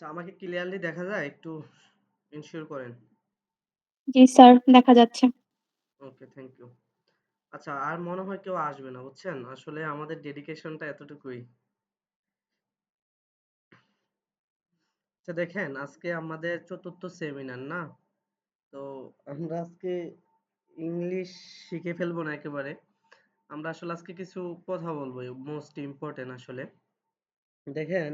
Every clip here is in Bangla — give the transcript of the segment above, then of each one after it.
আচ্ছা আমাকে ক্লিয়ারলি দেখা যায়? একটু এনশিওর করেন। জি স্যার, দেখা যাচ্ছে। Okay, thank you. আচ্ছা আর মনে হয় কেউ আসবে না, বুঝছেন? আসলে আমাদের ডেডিকেশনটা এতটুকুই। আচ্ছা দেখেন, আজকে আমাদের চতুর্থ সেমিনার, না? তো আমরা আজকে ইংলিশ শিখে ফেলব না একেবারে। আমরা আসলে আজকে কিছু কথা বলব, মোস্ট ইম্পোর্টেন্ট আসলে। দেখেন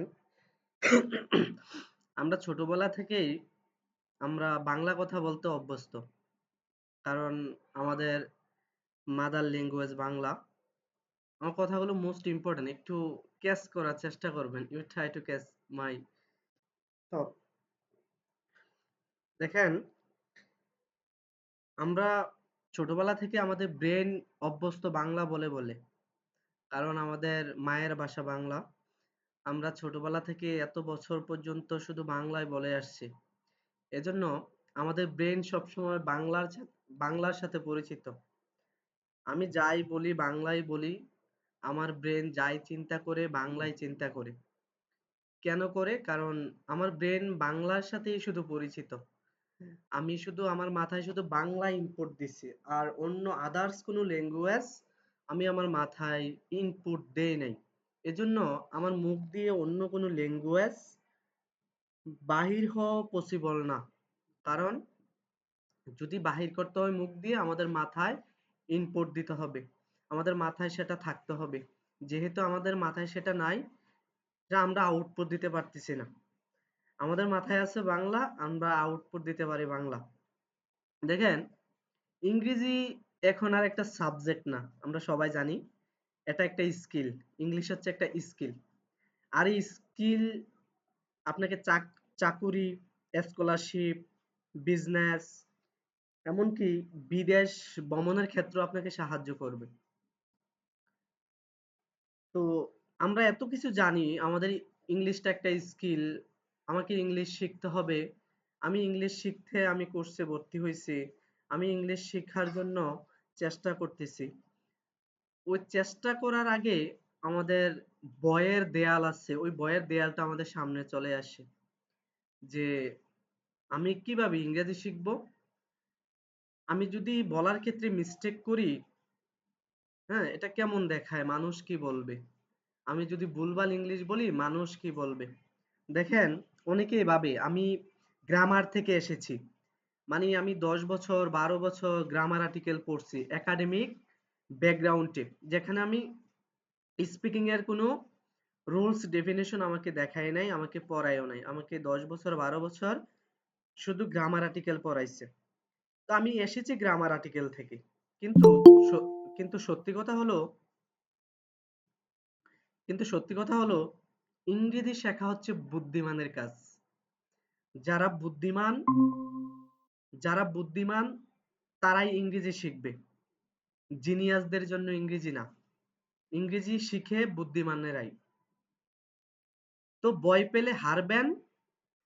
আমরা ছোটবেলা থেকেই আমরা বাংলা কথা বলতে অভ্যস্ত। কারণ আমাদের মাদার ল্যাঙ্গুয়েজ বাংলা। আমার কথাগুলো মোস্ট ইম্পোর্টেন্ট। একটু ক্যাচ করার চেষ্টা করবেন। You try to catch my. দেখেন আমরা ছোটবেলা থেকে আমাদের ব্রেইন অভ্যস্ত বাংলা বলে, বলে। কারণ আমাদের মায়ের ভাষা বাংলা। আমরা ছোটবেলা থেকে এত বছর পর্যন্ত শুধু বাংলায় বলে আসছি। এজন্য আমাদের ব্রেইন সবসময় বাংলার বাংলার সাথে পরিচিত। আমি যাই বলি, বাংলায় বলি। আমার ব্রেইন যাই চিন্তা করে, বাংলায় চিন্তা করে। কেন করে? কারণ আমার ব্রেইন বাংলার সাথেই শুধু পরিচিত। আমি শুধু, আমার মাথায় শুধু বাংলা ইনপুট দিছি। আর অন্য আদার্স কোনো ল্যাঙ্গুয়েজ আমি আমার মাথায় ইনপুট দেই নাই। এজন্য আমার মুখ দিয়ে অন্য কোনো ল্যাঙ্গুয়েজ বাহির হওয়া পসিবল না। কারণ যদি বাহির করতে হয় মুখ দিয়ে আমাদের মাথায় ইনপুট দিতে হবে। আমাদের মাথায় সেটা থাকতে হবে। যেহেতু আমাদের মাথায় সেটা নাই, যা আমরা আউটপুট দিতে পারতেছি না। আমাদের মাথায় আছে বাংলা, আমরা আউটপুট দিতে পারি বাংলা। দেখেন, ইংরেজি এখন আর একটা সাবজেক্ট না। আমরা সবাই জানি। এটা একটা স্কিল। ইংলিশ হচ্ছে একটা স্কিল। আর এই স্কিল আপনাকে চাকুরি, স্কলারশিপ, বিজনেস এমনকি বিদেশ ভ্রমণের ক্ষেত্রে আপনাকে সাহায্য করবে। তো আমরা এত কিছু জানি, আমাদের ইংলিশটা একটা স্কিল। আমাকে ইংলিশ শিখতে হবে। আমি ইংলিশ শিখতে আমি কোর্সে ভর্তি হয়েছি আমি ইংলিশ শিখার জন্য চেষ্টা করতেছি। ওই চেষ্টা করার আগে আমাদের ভয়ের দেয়াল আছে। ওই ভয়ের দেয়ালটা আমাদের সামনে চলে আসে। যে আমি কীভাবে ইংরেজি শিখব? আমি যদি বলার ক্ষেত্রে মিস্টেক করি হ্যাঁ? এটা কেমন দেখায়? মানুষ কি বলবে? আমি যদি ভুলভাল ইংলিশ বলি, মানুষ কি বলবে? দেখেন, অনেকেই ভাবে আমি গ্রামার থেকে এসেছি। মানে আমি ১০ বছর, ১২ বছর গ্রামার আর্টিকেল পড়ছি একাডেমিক ব্যাকগ্রাউন্ডে। যেখানে আমি স্পিকিং এর কোনো রুলস ডেফিনেশন আমাকে দেখায় নাই, আমাকে পড়ায়ও নাই। আমাকে ১০ বছর, ১২ বছর শুধু গ্রামার আর্টিকেল পড়াইছে। তো আমি এসেছি গ্রামার আর্টিকেল থেকে। কিন্তু কিন্তু সত্যি কথা হলো কিন্তু সত্যি কথা হলো ইংরেজি শেখা হচ্ছে বুদ্ধিমানের কাজ। যারা বুদ্ধিমান যারা বুদ্ধিমান তারাই ইংরেজি শিখবে। জিনিয়াসদের জন্য ইংরেজি না। ইংরেজি শিখে বুদ্ধিমানেরাই। তো ভয় পেলে হারবেন,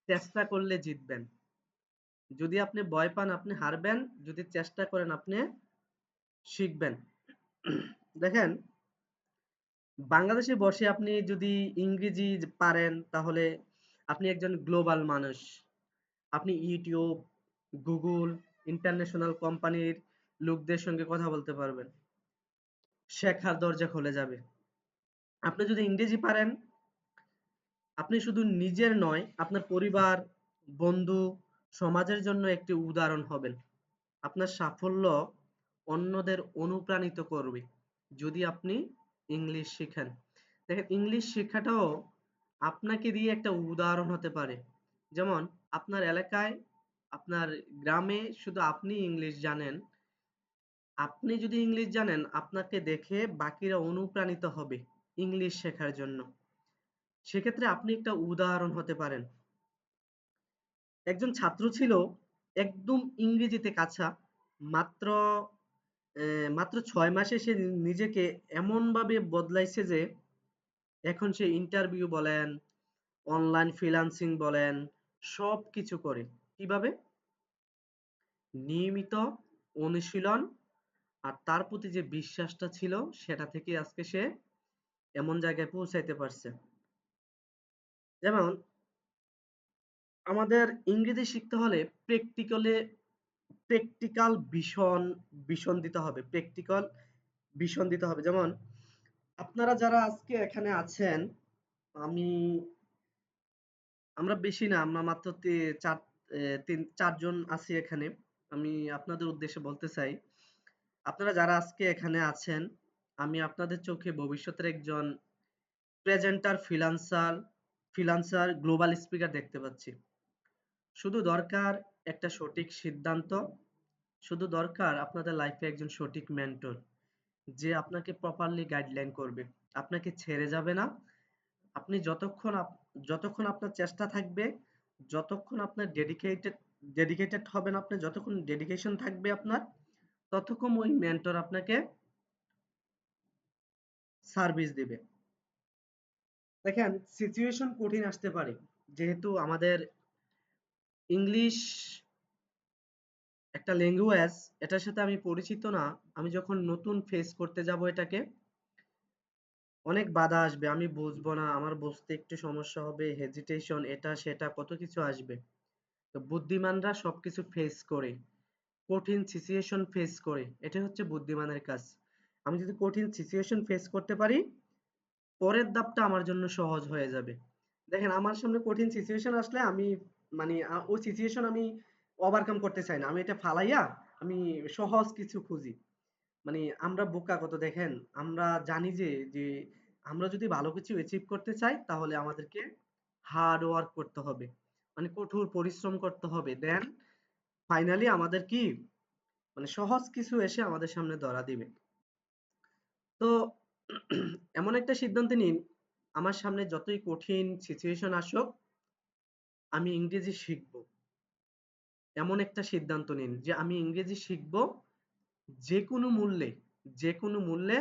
চেষ্টা করলে জিতবেন। যদি আপনি ভয় পান আপনি হারবেন, যদি চেষ্টা করেন আপনি শিখবেন। দেখেন বাংলাদেশে বসে আপনি যদি ইংরেজি পারেন তাহলে আপনি একজন গ্লোবাল মানুষ। আপনি ইউটিউব গুগল ইন্টারন্যাশনাল কোম্পানির লোকদের সঙ্গে কথা বলতে পারবেন। শেখার দরজা খুলে যাবে। আপনি যদি ইংরেজি পারেন আপনি শুধু নিজের নয়, আপনার পরিবার, বন্ধু, সমাজের জন্য একটি উদাহরণ হবেন। আপনার সাফল্য অন্যদের অনুপ্রাণিত করবে। যদি আপনি ইংলিশ শিখেন। দেখেন ইংলিশ শিক্ষাটাও আপনাকে দিয়ে একটা উদাহরণ হতে পারে। যেমন আপনার এলাকায়, আপনার গ্রামে শুধু আপনি ইংলিশ জানেন। আপনি যদি ইংলিশ জানেন, আপনাকে দেখে বাকিরা অনুপ্রাণিত হবে ইংলিশ শেখার জন্য। সেক্ষেত্রে আপনি একটা উদাহরণ হতে পারেন। একজন ছাত্র ছিল একদম ইংরেজিতে কাঁচা। মাত্র মাত্র ৬ মাসে সে নিজেকে এমনভাবে বদলাইছে যে এখন সে ইন্টারভিউ বলেন, অনলাইন ফ্রিল্যান্সিং বলেন, সবকিছু করে। কীভাবে? নিয়মিত অনুশীলন আর তার প্রতি যে বিশ্বাসটা ছিল, সেটা থেকে আজকে সে এমন জায়গায় পৌঁছাইতে পারছে। যেমন, আমাদের ইংরেজি শিখতে হলে প্র্যাকটিক্যালে প্র্যাকটিক্যাল ভীষণ ভীষণ দিতে হবে। প্র্যাকটিক্যাল ভীষণ দিতে হবে। যেমন, আপনারা যারা আজকে এখানে আছেন, আমি, আমরা বেশি না, আমরা মাত্র চার তিন, চারজন আছি এখানে। আমি আপনাদের উদ্দেশ্যে বলতে চাই আপনারা যারা আজকে এখানে আছেন, আমি আপনাদের চোখে ভবিষ্যতের একজন presenter freelancer freelancer global speaker দেখতে পাচ্ছি। শুধু দরকার একটা সঠিক সিদ্ধান্ত, শুধু দরকার আপনাদের লাইফে একজন সঠিক মেন্টর যে আপনাকে প্রপারলি গাইডলাইন করবে। আপনাকে ছেড়ে যাবে না। আপনি যতক্ষণ যতক্ষণ আপনার চেষ্টা থাকবে, যতক্ষণ আপনার ডেডিকেটেড ডেডিকেটেড হবেন আপনি, যতক্ষণ ডেডিকেশন থাকবে আপনার ততক্ষণ ওই মেন্টর আপনাকে সার্ভিস দিবে। দেখেন সিচুয়েশন কঠিন আসতে পারে। যেহেতু আমাদের ইংলিশ একটা ল্যাঙ্গুয়েজ এটার সাথে আমি পরিচিত না। আমি যখন নতুন ফেস করতে যাব এটাকে, অনেক বাধা আসবে। আমি বুঝব না, আমার বুঝতে একটু সমস্যা হবে হেজিটেশন এটা, সেটা, কত কিছু আসবে। তো বুদ্ধিমানরা সবকিছু ফেস করে। কঠিন সিচুয়েশন ফেস করে। এটা হচ্ছে বুদ্ধিমানের কাজ। আমি যদি কঠিন সিচুয়েশন ফেস করতে পারি, পরের ধাপটা আমার জন্য সহজ হয়ে যাবে। দেখেন, আমার সামনে কঠিন সিচুয়েশন আসলে আমি মানে ওই সিচুয়েশন আমি ওভারকাম করতে চাই না। আমি এটা ফালাইয়া আমি সহজ কিছু খুঁজি। মানে আমরা বোকা কত, দেখেন, আমরা জানি যে যে, আমরা যদি ভালো কিছু অ্যাচিভ করতে চাই, তাহলে আমাদেরকে হার্ড ওয়ার্ক করতে হবে। মানে কঠোর পরিশ্রম করতে হবে। দেন ফাইনালি আমাদের কি? মানে সহজ কিছু এসে আমাদের সামনে ধরা দিবে। তো এমন একটা সিদ্ধান্ত নিন, আমার সামনে যতই কঠিন সিচুয়েশন আসুক, আমি ইংরেজি শিখব। এমন একটা সিদ্ধান্ত নিন যে আমি ইংরেজি শিখব যে কোনো মূল্যে যে কোনো মূল্যে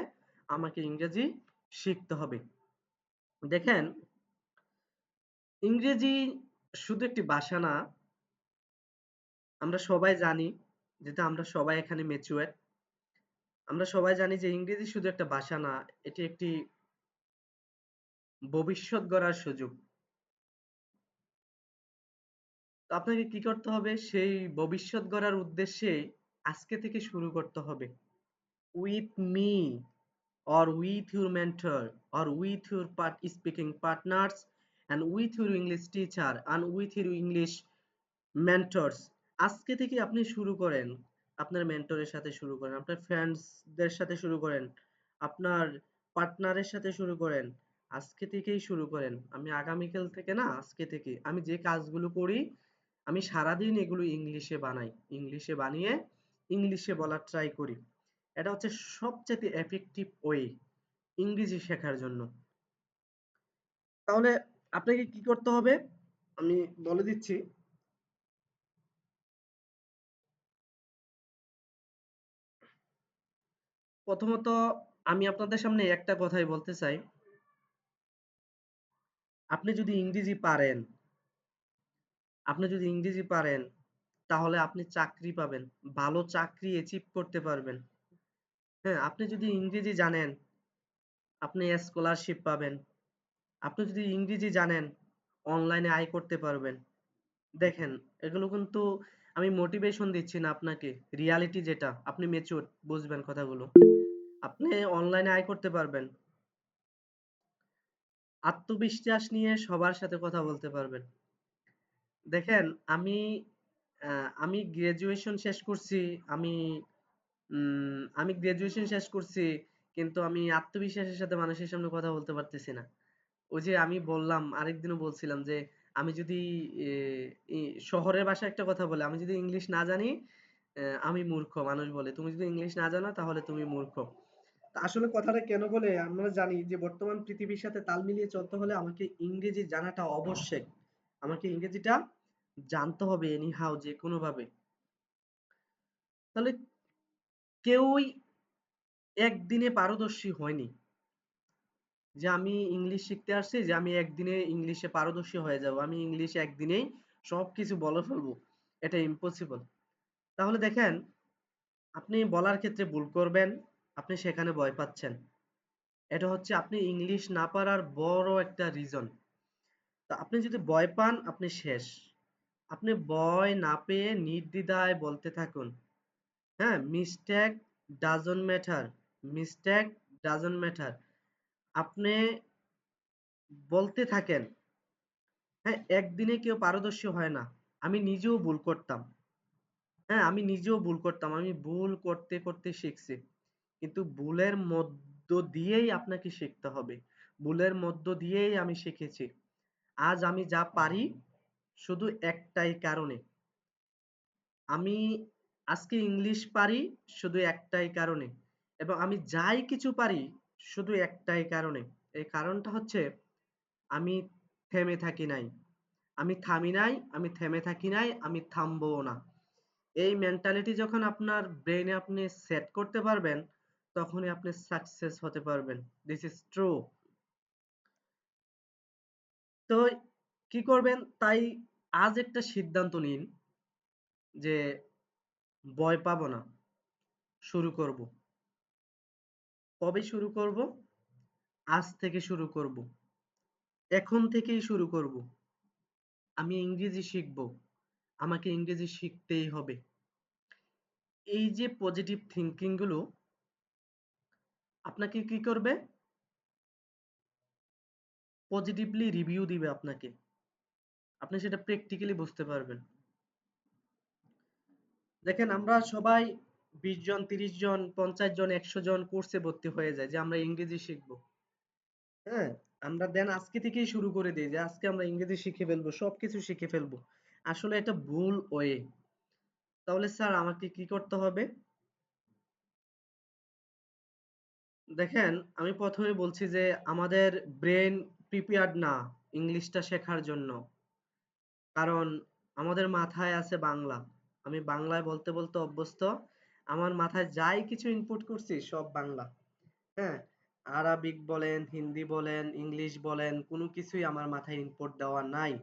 আমাকে ইংরেজি শিখতে হবে। দেখেন, ইংরেজি শুধু একটি ভাষা না আমরা সবাই জানি যেটা আমরা সবাই এখানে ম্যাচুয়ার আমরা সবাই জানি যে ইংরেজি শুধু একটা ভাষা না, এটি একটি ভবিষ্যৎ গড়ার সুযোগ। তো আপনাকে কি করতে হবে? সেই ভবিষ্যৎ গড়ার উদ্দেশ্যে আজকে থেকে শুরু করতে হবে। With me or with your mentor or with your part, speaking partners and with your English teacher and with your English mentors আজকে থেকে আপনি শুরু করেন, আপনার মেন্টরের সাথে শুরু করেন, আপনার ফ্রেন্ডসদের সাথে শুরু করেন, আপনার পার্টনারের সাথে শুরু করেন, আজকে থেকেই শুরু করেন। আমি আগামীকাল থেকে না, আজকে থেকে আমি যে কাজগুলো করি, আমি সারাদিন এগুলো ইংলিশে বানাই, ইংলিশে বানিয়ে ইংলিশে বলার ট্রাই করি। এটা হচ্ছে সবচেয়ে এফেক্টিভ ওয়ে ইংরেজি শেখার জন্য। তাহলে আপনাকে কি করতে হবে? আমি বলে দিচ্ছি প্রথমত আমি আপনাদের সামনে একটা কথাই বলতে চাই। আপনি যদি ইংরেজি পারেন, আপনি যদি ইংরেজি পারেন, তাহলে আপনি চাকরি পাবেন, ভালো চাকরি অ্যাচিভ করতে পারবেন। হ্যাঁ আপনি যদি ইংরেজি জানেন, আপনি স্কলারশিপ পাবেন। আপনি যদি ইংরেজি জানেন অনলাইনে আয় করতে পারবেন। দেখেন, এগুলো কিন্তু আমি মোটিভেশন দিচ্ছি না আপনাকে রিয়ালিটি যেটা, আপনি মেচুর বুঝবেন কথাগুলো। আপনি অনলাইনে আয় করতে পারবেন। আত্মবিশ্বাস নিয়ে সবার সাথে কথা বলতে পারবেন। দেখেন, আমি আমি গ্রাজুয়েশন শেষ করছি, আমি আমি গ্রাজুয়েশন শেষ করছি, কিন্তু আমি আত্মবিশ্বাসের সাথে মানুষের সামনে কথা বলতে পারতেছি না। ওই যে আমি বললাম, আরেকদিনও বলছিলাম যে, আমি যদি শহরের ভাষায় একটা কথা বলে, আমি যদি ইংলিশ না জানি আমি মূর্খ, মানুষ বলে। তুমি যদি ইংলিশ না জানো, তাহলে তুমি মূর্খ। আসলে কথাটা কেন বলে? আমরা জানি যে বর্তমান পৃথিবীর সাথে তাল মিলিয়ে চলতে হলে আমাকে ইংরেজি জানাটা আবশ্যক আমাকে ইংরেজিটা জানতে হবে এনিহাও যে কোনো ভাবে তাহলে কেউই একদিনে পারদর্শী হয়নি। যে আমি ইংলিশ শিখতে আসছি, যে আমি একদিনে ইংলিশে পারদর্শী হয়ে যাব। আমি ইংলিশে একদিনেই সবকিছু বলে ফেলব। এটা ইম্পসিবল তাহলে দেখেন, আপনি বলার ক্ষেত্রে ভুল করবেন। আপনি সেখানে ভয় পাচ্ছেন। এটা হচ্ছে আপনি ইংলিশ না পারার বড় একটা রিজন তা আপনি যদি ভয় পান, আপনি শেষ। আপনি ভয় না পেয়ে নির্দ্বিধায় বলতে থাকুন। হ্যাঁ mistake doesn't matter mistake doesn't matter আপনি বলতে থাকেন হ্যাঁ একদিনে কেউ পারদর্শী হয় না। আমি নিজেও ভুল করতাম। হ্যাঁ আমি নিজেও ভুল করতাম। আমি ভুল করতে করতে শিখছি। কিন্তু ভুলের মধ্য দিয়েই আপনাকে শিখতে হবে। ভুলের মধ্য দিয়েই আমি শিখেছি। আজ আমি যা পারি শুধু একটাই কারণে। আমি আজকে ইংলিশ পারি শুধু একটাই কারণে এবং আমি যাই কিছু পারি শুধু একটাই কারণে। এই কারণটা হচ্ছে আমি থেমে থাকি নাই। আমি থামি নাই, আমি থেমে থাকি নাই, আমি থামবো না। এই মেন্টালিটি যখন আপনার ব্রেনে আপনি সেট করতে পারবেন তখনই আপনি সাকসেস হতে পারবেন। দিস ইজ ট্রু তো কি করবেন? তাই আজ একটা সিদ্ধান্ত নিন যে ভয় পাবো না, শুরু করব। কবে শুরু করব? আজ থেকে শুরু করব। এখন থেকেই শুরু করব। আমি ইংরেজি শিখব। আমাকে ইংরেজি শিখতেই হবে। এই যে পজিটিভ থিঙ্কিংগুলো আপনাকে কি করবে? পজিটিভলি রিভিউ দিবে আপনাকে। আপনি সেটা প্র্যাকটিক্যালি বুঝতে পারবেন। দেখেন, আমরা সবাই বিশ জন, তিরিশ জন, পঞ্চাশ জন, একশো জন কোর্সে ভর্তি হয়ে যায় যে আমরা ইংরেজি শিখব। হ্যাঁ? আমরা দেন আজকে থেকেই শুরু করে দিই যে আজকে আমরা ইংরেজি শিখে ফেলব, সবকিছু শিখে ফেলব। আসলে এটা ভুল ওয়ে তাহলে স্যার, আমাকে কি করতে হবে? দেখেন, আমি প্রথমে বলছি যে আমাদের ব্রেন প্রিপেয়ার্ড না ইংলিশটা শেখার জন্য। কারণ আমাদের মাথায় আছে বাংলা। আমি বাংলায় বলতে বলতে অভ্যস্ত। আমার মাথায় যাই কিছু ইনপুট করছি, সব বাংলা। হ্যাঁ? আরবিক বলেন, হিন্দি বলেন, ইংলিশ বলেন, কোনো কিছুই আমার মাথায় ইনপুট দেওয়া নাই।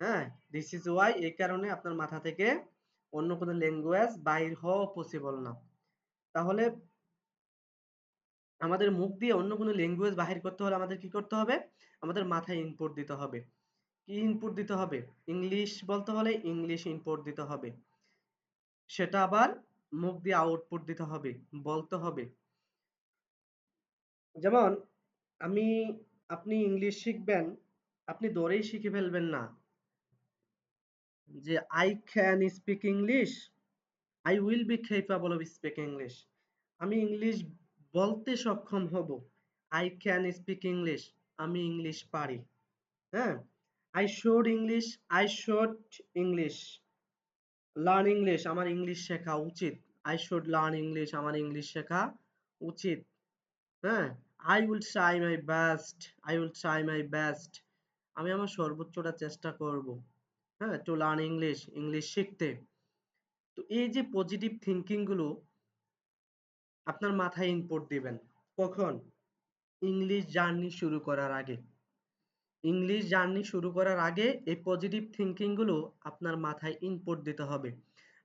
হ্যাঁ? দিস ইজ ওয়াই এই কারণে আপনার মাথা থেকে অন্য কোনো ল্যাঙ্গুয়েজ বাইর হওয়া পসিবল না। তাহলে আমাদের মুখ দিয়ে অন্য কোনো ল্যাঙ্গুয়েজ বাহির করতে হলে আমাদের কি করতে হবে? আমাদের মাথায় ইনপুট দিতে হবে। কি ইনপুট দিতে হবে? ইংলিশ বলতে হলে ইংলিশ ইনপুট দিতে হবে। সেটা আবার মুখ দিয়ে আউটপুট দিতে হবে, বলতে হবে। যেমন, আমি, আপনি ইংলিশ শিখবেন, আপনি ধরেই শিখে ফেলবেন না। যে I can speak English I will be capable of speak English আমি ইংলিশ বলতে সক্ষম হব। আই ক্যান স্পিক ইংলিশ আমি ইংলিশ পারি। হ্যাঁ? I should English I should English learn English আমার ইংলিশ শেখা উচিত। আই শুড লার্ন ইংলিশ আমার ইংলিশ শেখা উচিত। হ্যাঁ? I will try my best I will try my best আমি আমার সর্বোচ্চটা চেষ্টা করব। হ্যাঁ? টু লার্ন ইংলিশ ইংলিশ শিখতে। তো এই যে পজিটিভ থিঙ্কিংগুলো আপনার মাথায় ইনপুট দিবেন। কখন? ইংলিশ জার্নি শুরু করার আগে। ইংলিশ জার্নি শুরু করার আগে এই পজিটিভ থিঙ্কিংগুলো আপনার মাথায় ইনপুট দিতে হবে।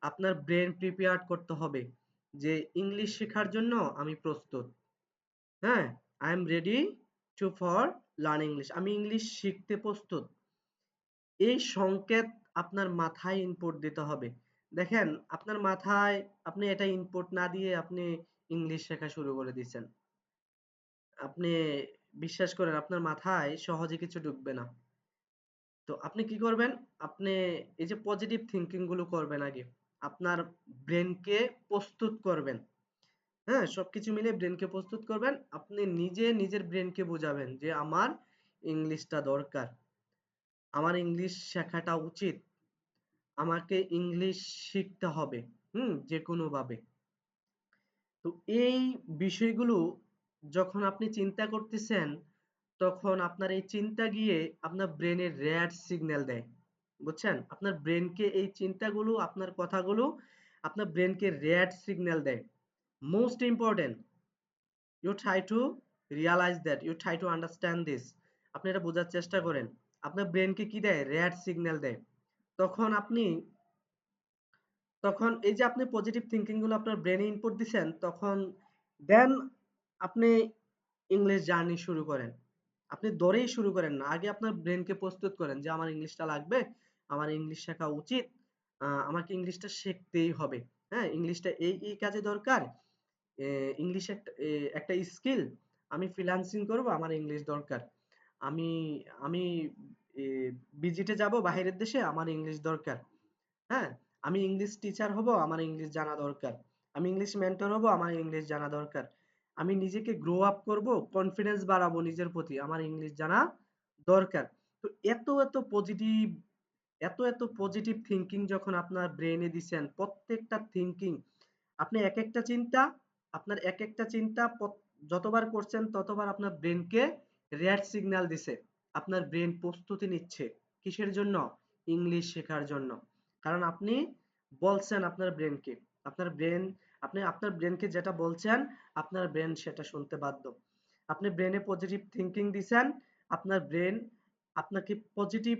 আপনার ব্রেন প্রিপেয়ার করতে হবে যে ইংলিশ শেখার জন্য আমি প্রস্তুত। হ্যাঁ I am ready to for learn English আমি ইংলিশ শিখতে প্রস্তুত। এই সংকেত আপনার মাথায় ইনপুট দিতে হবে। দেখেন, আপনার মাথায় আপনি এটা ইনপুট না দিয়ে আপনি ইংলিশ শেখা শুরু করে দিচ্ছেন। আপনি বিশ্বাস করেন, আপনার মাথায় সহজে কিছু ঢুকবে না। তো আপনি কি করবেন? আপনি এই যে পজিটিভ থিঙ্কিংগুলো করবেন আগে, আপনার ব্রেনকে প্রস্তুত করবেন। হ্যাঁ সবকিছু মিলে ব্রেনকে প্রস্তুত করবেন। আপনি নিজে নিজের ব্রেনকে বোঝাবেন যে আমার ইংলিশটা দরকার। আমার ইংলিশ শেখাটা উচিত। আমাকে ইংলিশ শিখতে হবে। হুম যে কোনো ভাবে তো এই বিষয়গুলো যখন আপনি চিন্তা করতেছেন, তখন আপনার এই চিন্তা গিয়ে আপনার ব্রেনে রেড সিগন্যাল দেয়, বুঝছেন? আপনার ব্রেনকে এই চিন্তাগুলো, আপনার কথাগুলো, আপনার ব্রেনকে রেড সিগন্যাল দেয়। Most important you try to realise that you try to understand this আপনি এটা বোঝার চেষ্টা করেন। আপনার ব্রেনকে কি দেয়? রেড সিগন্যাল দেয়। তখন আপনি তখন এই যে আপনি পজিটিভ থিঙ্কিংগুলো আপনার ব্রেনে ইনপুট দিচ্ছেন তখন দেন আপনি ইংলিশ জার্নি শুরু করেন আপনি দৌড়েই শুরু করেন না আগে আপনার ব্রেনকে প্রস্তুত করেন যে আমার ইংলিশটা লাগবে আমার ইংলিশ শেখা উচিত আমাকে ইংলিশটা শিখতেই হবে। হ্যাঁ? ইংলিশটা এই, এই কাজে দরকার। ইংলিশ একটা স্কিল। আমি ফ্রিল্যান্সিং করব, আমার ইংলিশ দরকার। আমি আমি ভিজিটে যাব বাহিরের দেশে, আমার ইংলিশ দরকার। হ্যাঁ? আমি ইংলিশ টিচার হব, আমার ইংলিশ জানা দরকার। আমি ইংলিশ মেন্টর হব, আমার ইংলিশ জানা দরকার। আমি নিজেকে গ্রো আপ করব, কনফিডেন্স বাড়াবো নিজের প্রতি, আমার ইংলিশ জানা দরকার। তো এত, এত পজিটিভ এত, এত পজিটিভ থিংকিং যখন আপনার ব্রেইনে দিছেন, প্রত্যেকটা থিংকিং আপনি এক একটা চিন্তা আপনার এক একটা চিন্তা যতবার করছেন ততবার আপনার ব্রেইনকে রেড সিগন্যাল দিছে। আপনার ব্রেইন প্রস্তুতি নিচ্ছে। কিসের জন্য? ইংলিশ শেখার জন্য। কারণ আপনি বলছেন আপনার ব্রেইনকে। আপনার ব্রেইন আপনি আপনার ব্রেইনকে যেটা বলছেন, আপনার ব্রেইন সেটা শুনতে বাধ্য। আপনি ব্রেইনে পজিটিভ থিংকিং দিছেন, আপনার ব্রেইন আপনাকে পজিটিভ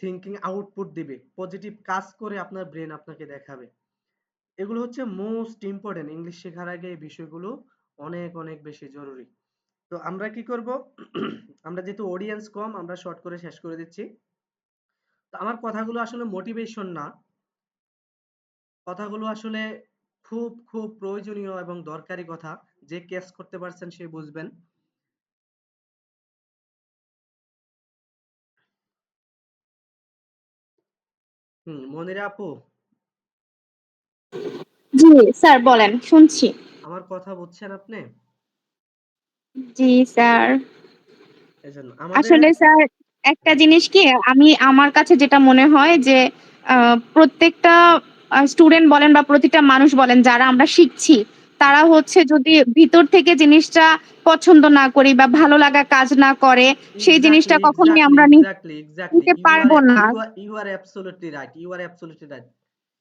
থিংকিং আউটপুট দিবে। পজিটিভ কাজ করে আপনার ব্রেইন আপনাকে দেখাবে। এগুলো হচ্ছে মোস্ট ইম্পোর্টেন্ট ইংলিশ শেখার আগে এই বিষয়গুলো অনেক, অনেক বেশি জরুরি। তো আমরা কি করব? আমরা যেহেতু অডিয়েন্স কম আমরা শর্ট করে শেষ করে দিচ্ছি। আমার কথাগুলো আসলে মোটিভেশন না। কথাগুলো আসলে খুব, খুব প্রয়োজনীয় এবং দরকারি কথা। যে ক্যাচ করতে পারছেন সে বুঝবেন। হুম, মনিরা আপু। জি, স্যার বলেন শুনছি। আমার কথা বুঝছেন আপনি? জি, স্যার। আসলে স্যার একটা জিনিস কি আমি আমার কাছে যেটা মনে হয় যে আ প্রত্যেকটা স্টুডেন্ট বলেন বা প্রতিটা মানুষ বলেন যারা আমরা শিখছি, তারা হচ্ছে যদি ভিতর থেকে জিনিসটা পছন্দ না করি বা ভালো লাগা কাজ না করে, সেই জিনিসটা কখনোই এক্সাক্টলি, আমরা নি। নিতে পারব না। You are you are absolutely right. You are absolutely right.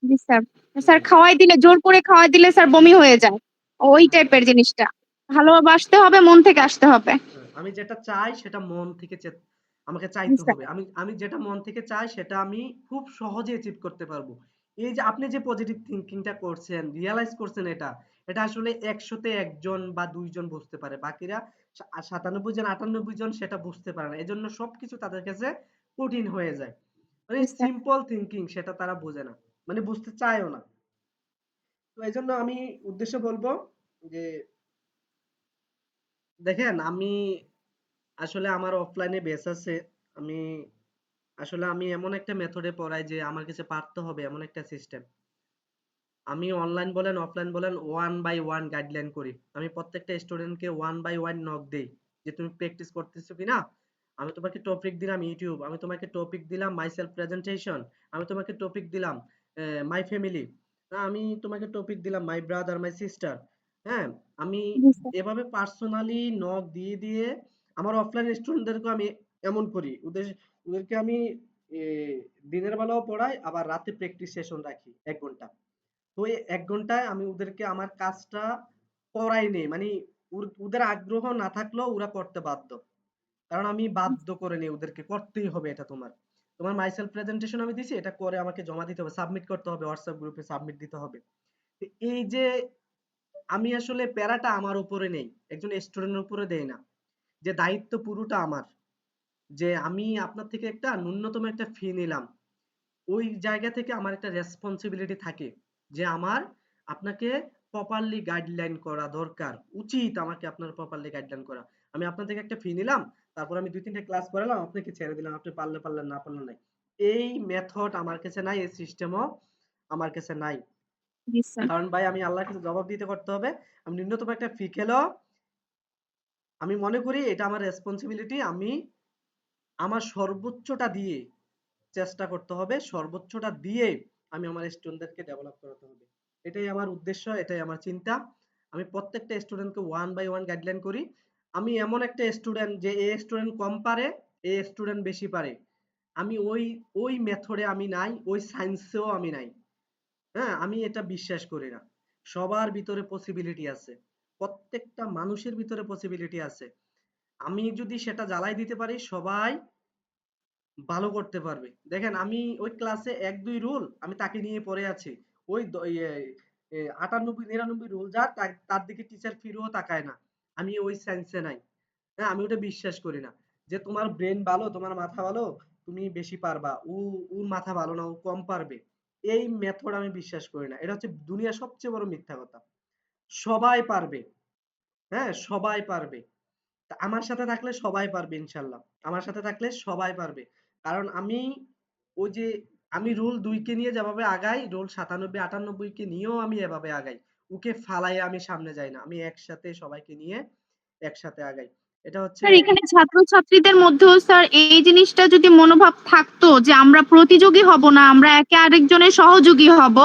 G, sir. Sir খাওয়াই দিলে জোর করে খাওয়াই দিলে স্যার বমি হয়ে যায়। ওই। টাইপের জিনিসটা। ভালোবাসতে হবে, মন থেকে আসতে হবে। আমি যেটা চাই সেটা মন থেকে চে আমাকে চাইতে হবে। আমি আমি যেটা মন থেকে চাই সেটা আমি খুব সহজে অ্যাচিভ করতে পারব। এই যে আপনি যে পজিটিভ থিংকিং টা করছেন, রিয়ালাইজ করছেন এটা, এটা আসলে ১০০ তে ১ জন বা ২ জন বুঝতে পারে। বাকিরা সা ৯৭ জন ৯৮ জন সেটা বুঝতে পারে না। এজন্য সবকিছু তাদের কাছে কঠিন হয়ে যায়। মানে। সিম্পল থিংকিং সেটা তারা বোঝে না। মানে বুঝতে চায়ও না। তো এই জন্য আমি উদ্দেশ্য বলব যে দেখেন আমি আসলে আমার অফলাইনে বেস আছে। আমি আসলে আমি এমন একটা মেথডে পড়াই যে আমার কাছে পারতে হবে এমন একটা সিস্টেম। আমি অনলাইন বলেন, অফলাইন বলেন ওয়ান বাই ওয়ান গাইডলাইন করি। আমি প্রত্যেকটা স্টুডেন্টকে ওয়ান বাই ওয়ান নক দেই। যে তুমি প্র্যাকটিস করতেছো কিনা? আমি তোমাকে টপিক দিলাম YouTube, আমি তোমাকে টপিক দিলাম মাই সেলফ প্রেজেন্টেশন, আমি তোমাকে টপিক দিলাম মাই ফ্যামিলি, আমি তোমাকে টপিক দিলাম মাই ব্রাদার, মাই সিস্টার। হ্যাঁ? আমি এভাবে পার্সোনালি নক দিয়ে, দিয়ে আমার অফলাইন স্টুডেন্টদেরকেও আমি এমন করি। ওদের ওদেরকে আমি দিনের বেলাও পড়াই আবার রাতে প্র্যাকটিস সেশন রাখি ১ ঘণ্টা। তো এই ১ ঘন্টায় আমি ওদেরকে আমার কাজটা করাই নেই। মানে ওদের আগ্রহ না থাকলেও ওরা করতে বাধ্য। কারণ আমি বাধ্য করে নেই ওদেরকে করতেই হবে এটা তোমার। তোমার মাই সেলফ প্রেজেন্টেশন আমি দিছি এটা করে আমাকে জমা দিতে হবে, সাবমিট করতে হবে WhatsApp গ্রুপে সাবমিট দিতে হবে। এই যে আমি আসলে প্যারাটা আমার উপরে নেই। একজন স্টুডেন্টের উপরে দেই না। যে দায়িত্ব পুরোটা আমার। যে আমি আপনার থেকে একটা ন্যূনতম একটা ফি নিলাম। ওই জায়গা থেকে আমার একটা রেসপনসিবিলিটি থাকে। যে আমার আপনাকে প্রপারলি গাইডলাইন করা দরকার। উচিত আমাকে আপনার প্রপারলি গাইডলাইন করা। আমি আপনার থেকে একটা ফি নিলাম, তারপর আমি ২-৩ টা ক্লাস করালাম, আপনাকে ছেড়ে দিলাম। আপনি পারলে পারলেন, না পারলে নাই। এই মেথড আমার কাছে নাই, এই সিস্টেমও আমার কাছে নাই। কারণ ভাই আমি আল্লাহর কাছে জবাব দিতে করতে হবে। আমি ন্যূনতম একটা ফি খেলেও আমি মনে করি এটা আমার রেসপনসিবিলিটি। আমি আমার সর্বোচ্চটা দিয়ে চেষ্টা করতে হবে। সর্বোচ্চটা দিয়ে আমি আমার স্টুডেন্টদেরকে ডেভেলপ করাতে হবে। এটাই আমার উদ্দেশ্য, এটাই আমার চিন্তা। আমি প্রত্যেকটা স্টুডেন্টকে ওয়ান বাই ওয়ান গাইডলাইন করি। আমি এমন একটা স্টুডেন্ট যে এ স্টুডেন্ট কম পারে, এ স্টুডেন্ট বেশি পারে। আমি ওই, ওই মেথডে আমি নাই, ওই সায়েন্সেও আমি নাই। হ্যাঁ? আমি এটা বিশ্বাস করি না। সবার ভিতরে পসিবিলিটি আছে। প্রত্যেকটা মানুষের ভিতরে পসিবিলিটি আছে। আমি যদি সেটা জ্বালাই দিতে পারি সবাই ভালো করতে পারবে। দেখেন আমি ওই ক্লাসে ১-২ রুল আমি তাকে নিয়ে পড়ে আছি। ওই ইয়ে এ ৯৮-৯৯ রুল যার তার দিকে টিচার ফিরেও তাকায় না। আমি ওই সেন্স এ নাই। হ্যাঁ? আমি ওটা বিশ্বাস করি না। যে তোমার ব্রেন ভালো, তোমার মাথা ভালো, তুমি বেশি পারবা ও ওর মাথা ভালো না ও কম পারবে এই মেথড আমি বিশ্বাস করি না এটা হচ্ছে দুনিয়ার সবচেয়ে বড় মিথ্যা কথা সবাই পারবে। হ্যাঁ সবাই পারবে। আমার সাথে থাকলে সবাই পারবে ইনশাল্লাহ। আমার সাথে থাকলে সবাই পারবে। কারণ আমি ওই যে, আমি রোল দুইকে নিয়ে যেভাবে আগাই, রোল সাতানব্বই, আটানব্বই কে নিয়েও আমি এভাবে আগাই। ওকে ফালাই আমি সামনে যাই না। আমি একসাথে সবাইকে নিয়ে একসাথে আগাই। এটা হচ্ছে স্যার এখানে ছাত্রছাত্রীদের মধ্যেও স্যার এই জিনিসটা যদি মনোভাব থাকতো যে আমরা প্রতিযোগী হব না আমরা একে আরেকজনের সহযোগী হব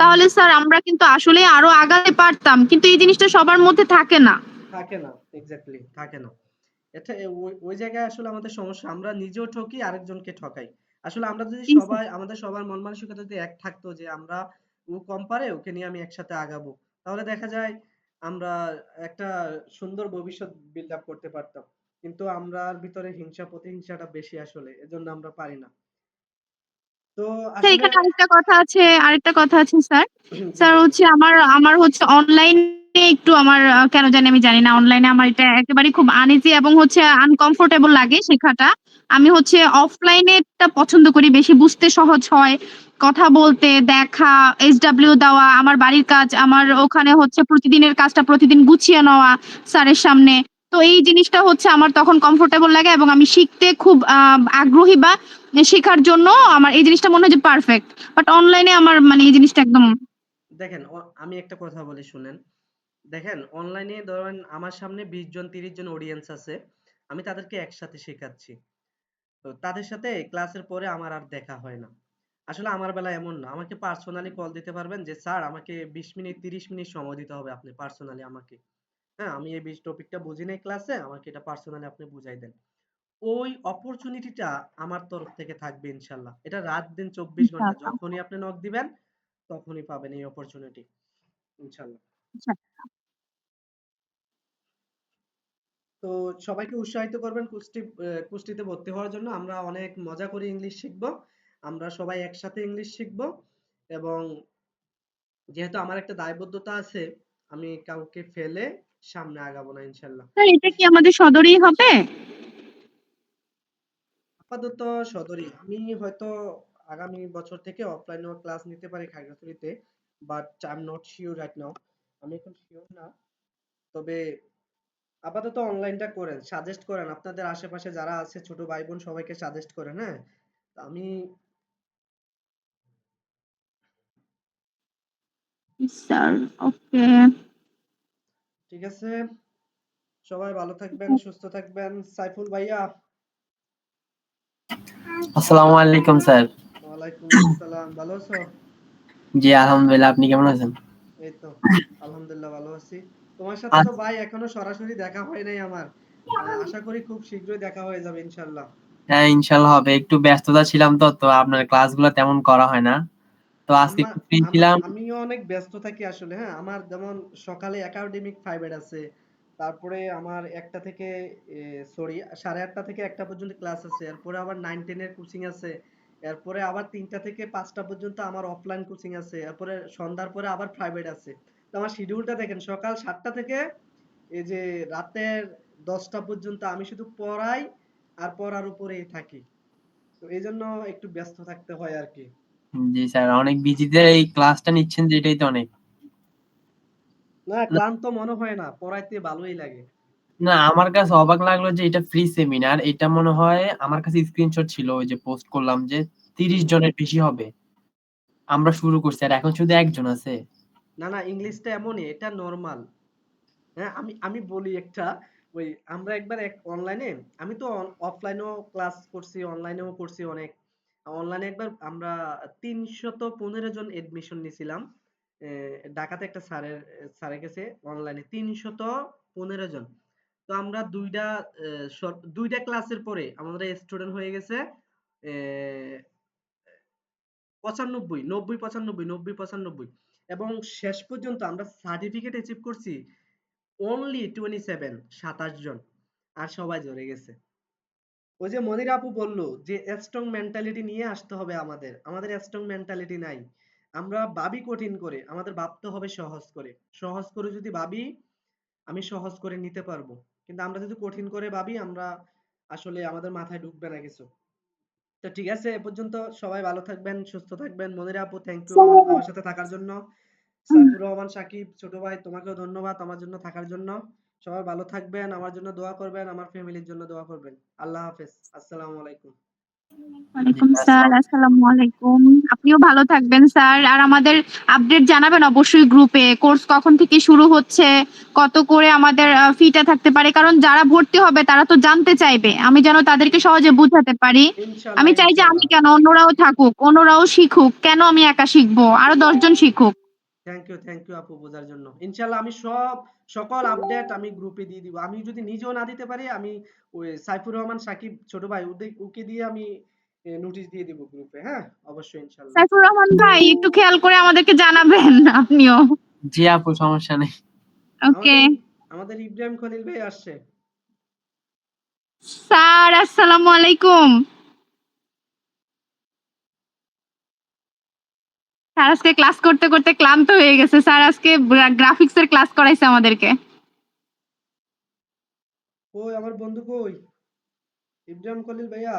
তাহলে স্যার আমরা কিন্তু আসলে আরও আগাতে পারতাম। কিন্তু এই জিনিসটা সবার মধ্যে থাকে না। থাকে না এক্স্যাক্টলি থাকে না। এটা ওই জায়গায় আসলে আমাদের সমস্যা। আমরা নিজেও ঠকি আরেকজনকে ঠকাই। আসলে আমরা যদি। সবাই আমাদের সবার মন মানসিকতা যদি এক থাকতো যে আমরা ও কম পারে ওকে নিয়ে আমি একসাথে আগাবো তাহলে দেখা যায় আমরা একটা সুন্দর ভবিষ্যৎ আপ করতে পারতাম। কিন্তু আমরার ভিতরে হিংসা, প্রতিহিংসাটা বেশি আসলে, এজন্য আমরা পারি না। তো স্যার এখানে আরেকটা কথা আছে আরেকটা কথা আছে স্যার। স্যার হচ্ছে আমার আমার হচ্ছে অনলাইনে একটু আমার কেন জানি আমি জানি না অনলাইনে আমার এটা একেবারে খুব আনইজি এবং হচ্ছে আনকমফোর্টেবল লাগে শেখাটা। আমি হচ্ছে অফলাইনেটা পছন্দ করি বেশি বুঝতে সহজ হয়। কথা বলতে দেখা এইচডব্লিউ দেওয়া আমার বাড়ির কাজ আমার ওখানে হচ্ছে প্রতিদিনের কাজটা প্রতিদিন গুছিয়ে নেওয়া স্যারের সামনে। তো এই জিনিসটা হচ্ছে আমার তখন কমফোর্টেবল লাগে এবং আমি শিখতে খুব আগ্রহী বা শেখার জন্য আমার এই জিনিসটা মনে হয় যে পারফেক্ট বাট অনলাইনে আমার মানে এই জিনিসটা একদম দেখেন আমি একটা কথা বলি, শুনেন। দেখেন অনলাইনে ধরেন আমার সামনে বিশ জন, তিরিশ জন অডিয়েন্স আছে, আমি তাদেরকে একসাথে শেখাচ্ছি। তো তাদের সাথে ক্লাসের পরে আমার আর দেখা হয় না। আসলে আমার বেলা এমন না। আমাকে পার্সোনালি কল দিতে পারবেন যে, স্যার, আমাকে বিশ মিনিট, তিরিশ মিনিট সময় দিতে হবে। আপনি পার্সোনালি আমাকে। হ্যাঁ আমি এই টপিকটা বুঝি নাই ক্লাসে আমাকে এটা পার্সোনালি আপনি বুঝাই দেন। ওই অপরচুনিটিটা আমার তরফ থেকে থাকবে ইনশাল্লাহ। এটা রাত দিন চব্বিশ ঘণ্টা যখনই আপনি নক দিবেন তখনই পাবেন এই অপরচুনিটি ইনশাল্লাহ। আচ্ছা। তো সবাইকে উৎসাহিত করবেন কুস্তি কুস্তিতে ভর্তি হওয়ার জন্য। আমরা অনেক মজা করে ইংলিশ শিখব। আমরা সবাই একসাথে ইংলিশ শিখব। এবং যেহেতু আমার একটা দায়বদ্ধতা আছে আমি কাউকে ফেলে সামনে আগাবো না ইনশাল্লাহ স্যার এটা কি আমাদের সদরেই হবে? আপাতত সদরই। আমি হয়তো আগামী বছর থেকে অফলাইনেও ক্লাস নিতে পারি খাগড়াছড়িতে but I am not sure right now আমি এখন শিওর না। তবে আপাতত অনলাইনটা করেন সাজেস্ট করেন। আপনাদের আশেপাশে যারা আছে ছোট ভাই বোন সবাইকে সাজেস্ট করেন হ্যাঁ? আমি স্যার ওকে ঠিক আছে? সবাই ভালো থাকবেন সুস্থ থাকবেন। সাইফুল ভাইয়া। আসসালামু আলাইকুম স্যার। ওয়ালাইকুম আসসালাম। ভালো আছো? জি আলহামদুলিল্লাহ। আপনি কেমন আছেন? এই তো আলহামদুলিল্লাহ ভালো আছি। তোমার সাথে তো ভাই এখনও সরাসরি দেখা হয় নাই আমার। আশা করি খুব শীঘ্রই দেখা হয়ে যাবে ইনশাল্লাহ। হ্যাঁ ইনশাল্লাহ হবে। একটু ব্যস্ততা ছিলাম তো তো আপনার ক্লাসগুলো তেমন করা হয় না। তো আজকে ছিলাম। আমিও অনেক ব্যস্ত থাকি আসলে হ্যাঁ আমার যেমন সকালে একাডেমিক ফাইবার আছে তারপরে আমার একটা থেকে সরি সাড়ে আটটা থেকে একটা পর্যন্ত ক্লাস আছে এরপরে আবার নাইন টেনের কোচিং আছে এরপরে আবার তিনটা থেকে পাঁচটা পর্যন্ত আমার অফলাইন কোচিং আছে এরপরে সন্ধ্যার পরে আবার প্রাইভেট আছে। তো আমার শিডিউলটা দেখেন সকাল সাতটা থেকে এই যে রাতের দশটা পর্যন্ত আমি শুধু পড়াই আর পড়ার উপরেই থাকি। তো এই জন্য একটু ব্যস্ত থাকতে হয় আর কি। জি স্যার অনেক বিজিতে এই ক্লাসটা নিচ্ছেন যেটাই তো অনেক। না ক্লান্ত মনে হয় না পড়াইতে ভালোই লাগে। না আমার কাছে অবাক লাগল যে এটা ফ্রি সেমিনার এটা মনে হয় আমার কাছে স্ক্রিনশট ছিল ওই যে পোস্ট করলাম যে তিরিশ জনের বেশি হবে। আমরা শুরু করছি আর এখন শুধু একজন আছে। না না ইংলিশটা এমনই এটা নর্মাল হ্যাঁ আমি আমি বলি একটা ওই আমরা একবার এক অনলাইনে আমি তো অফলাইনেও ক্লাস করছি অনলাইনেও করছি অনেক। অনলাইনে একবার আমরা তিনশত পনেরো জন এডমিশন নিয়েছিলাম ঢাকাতে একটা স্যারের স্যারের কাছে অনলাইনে তিনশত পনেরো জন। তো আমরা দুইটা দুইটা ক্লাসের পরে আমাদের স্টুডেন্ট হয়ে গেছে পঁচানব্বই, নব্বই পঁচানব্বই নব্বই, পঁচানব্বই। এবং শেষ পর্যন্ত আমরা সার্টিফিকেট অ্যাচিভ করছি অনলি টোয়েন্টি সেভেন সাতাশ জন। আর সবাই ঝরে গেছে। ওই যে মনির আপু বলল যে স্ট্রং মেন্টালিটি নিয়ে আসতে হবে আমাদের। আমাদের স্ট্রং মেন্টালিটি নাই। আমরা ভাবি কঠিন করে। আমাদের ভাবতে হবে সহজ করে। সহজ করে যদি ভাবি, আমি সহজ করে নিতে পারব। কিন্তু আমরা যদি কঠিন করে ভাবি, আমরা আসলে আমাদের মাথায় ঢুকবে না কিছু। তো ঠিক আছে, এ পর্যন্ত সবাই ভালো থাকবেন, সুস্থ থাকবেন। মনিরা আপু থ্যাংক ইউ আমার সাথে থাকার জন্য। সাইফুর রহমান, সাকিব, ছোট ভাই, তোমাকেও ধন্যবাদ আমার জন্য থাকার জন্য। সবাই ভালো থাকবেন আমার জন্য দোয়া করবেন আমার ফ্যামিলির জন্য দোয়া করবেন। আল্লাহ হাফেজ। আসসালামু আলাইকুম। ওয়ালাইকুম স্যার আসসালামু আলাইকুম। আপনিও ভালো থাকবেন স্যার। আর আমাদের আপডেট জানাবেন অবশ্যই গ্রুপে। কোর্স কখন থেকে শুরু হচ্ছে? কত করে আমাদের ফিটা থাকতে পারে? কারণ যারা ভর্তি হবে তারা তো জানতে চাইবে। আমি যেন তাদেরকে সহজে বুঝাতে পারি। আমি চাই যে আমি কেন অন্যরাও থাকুক অন্যরাও শিখুক। কেন আমি একা শিখব? আরও দশজন শিখুক। থ্যাংক ইউ থ্যাংক ইউ আপু বোঝার জন্য। ইনশাআল্লাহ আমি সব সকল আপডেট আমি গ্রুপে দিয়ে দিব। আমি যদি নিজেও না দিতে পারি আমি ওই সাইফুর রহমান সাকিব ছোট ভাই ওকে দিয়ে আমি নোটিশ দিয়ে দিব গ্রুপে হ্যাঁ? অবশ্যই ইনশাআল্লাহ। সাইফুর রহমান ভাই একটু খেয়াল করে আমাদেরকে জানাবেন আপনিও। জি আপু সমস্যা নেই। ওকে আমাদের আমাদের ইব্রাহিম খলিল ভাই আসছে। স্যার আসসালামু আলাইকুম। স্যার আজকে ক্লাস করতে করতে ক্লান্ত হয়ে গেছে। স্যার আজকে গ্রাফিক্স এর ক্লাস করাইছে আমাদেরকে। ওই আমার বন্ধু কই? ইব্রাহিম খলিল ভাইয়া?